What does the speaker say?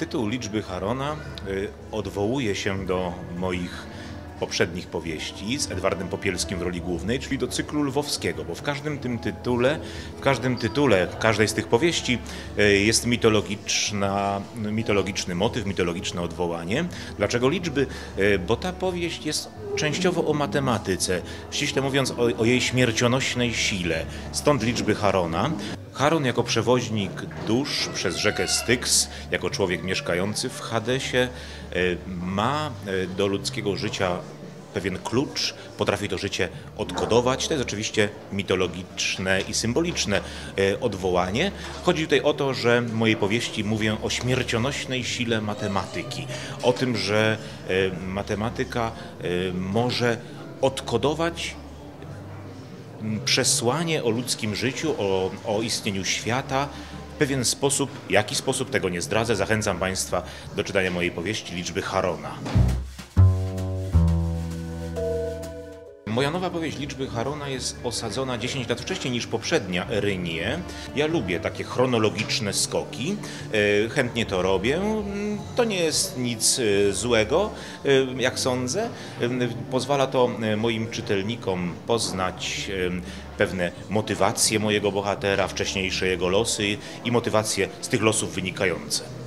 Tytuł liczby Harona y, odwołuje się do moich poprzednich powieści z Edwardem Popielskim w roli głównej, czyli do cyklu lwowskiego, bo w każdym tym tytule, w każdym tytule, każdej z tych powieści y, jest mitologiczna, mitologiczny motyw, mitologiczne odwołanie. Dlaczego liczby? Y, Bo ta powieść jest częściowo o matematyce, ściśle mówiąc o, o jej śmiercionośnej sile. Stąd liczby Harona. Charon jako przewoźnik dusz przez rzekę Styx, jako człowiek mieszkający w Hadesie, e, ma e, do ludzkiego życia pewien klucz, potrafi to życie odkodować. To jest oczywiście mitologiczne i symboliczne e, odwołanie. Chodzi tutaj o to, że w mojej powieści mówię o śmiercionośnej sile matematyki, o tym, że e, matematyka e, może odkodować przesłanie o ludzkim życiu, o, o istnieniu świata pewien sposób. Jaki sposób tego nie zdradzę. Zachęcam Państwa do czytania mojej powieści Liczby Harona. Moja nowa powieść Liczby Harona jest osadzona 10 lat wcześniej niż poprzednia Erynie. Ja lubię takie chronologiczne skoki, e, chętnie to robię. Mm, To nie jest nic e, złego, e, jak sądzę. Pozwala to moim czytelnikom poznać pewne motywacje mojego bohatera, wcześniejsze jego losy i motywacje z tych losów wynikające.